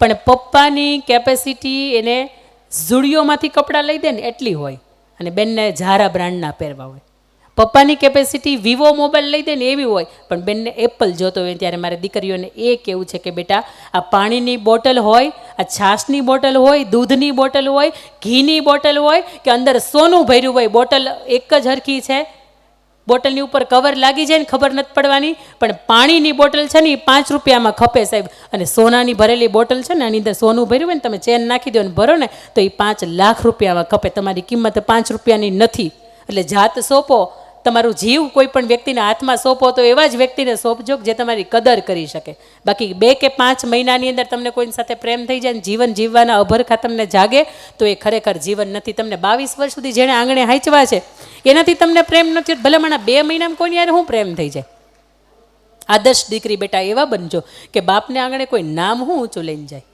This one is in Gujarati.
પણ પપ્પાની કેપેસિટી એને ઝુડિયોમાંથી કપડાં લઈ દે ને એટલી હોય. અને બેનને ઝારા બ્રાન્ડના પહેરવા હોય. પપ્પાની કેપેસિટી વિવો મોબાઈલ લઈ દે ને એવી હોય, પણ બેનને એપલ જોતો હોય ત્યારે મારે દીકરીઓને એ કેવું છે કે બેટા, આ પાણીની બોટલ હોય, આ છાશની બોટલ હોય, દૂધની બોટલ હોય, ઘીની બોટલ હોય, કે અંદર સોનું ભર્યું હોય, બોટલ એક જ હરખી છે બોટલની ઉપર કવર લાગી જાય ને ખબર નથી પડવાની, પણ પાણીની બોટલ છે ને એ પાંચ રૂપિયામાં ખપે સાહેબ. અને સોનાની ભરેલી બોટલ છે ને, આની અંદર સોનું ભર્યું હોય ને, તમે ચેન નાખી દો ને ભરો ને, તો એ પાંચ લાખ રૂપિયામાં ખપે. તમારી કિંમત પાંચ રૂપિયાની નથી. એટલે જાત સોંપો. તમારું જીવ કોઈ પણ વ્યક્તિના હાથમાં સોંપો તો એવા જ વ્યક્તિને સોંપજો જે તમારી કદર કરી શકે. બાકી બે કે પાંચ મહિનાની અંદર તમને કોઈની સાથે પ્રેમ થઈ જાય ને જીવન જીવવાના અભરખા તમને જાગે, તો એ ખરેખર જીવન નથી. તમને બાવીસ વર્ષ સુધી જેણે આંગણે હાંચવા છે એનાથી તમને પ્રેમ નથી ભલે મને બે મહિનામાં કોઈની યાર હું પ્રેમ થઈ જાય? આદર્શ દીકરી બેટા એવા બનજો કે બાપને આંગણે કોઈ નામ હું ઊંચું લઈને જાય.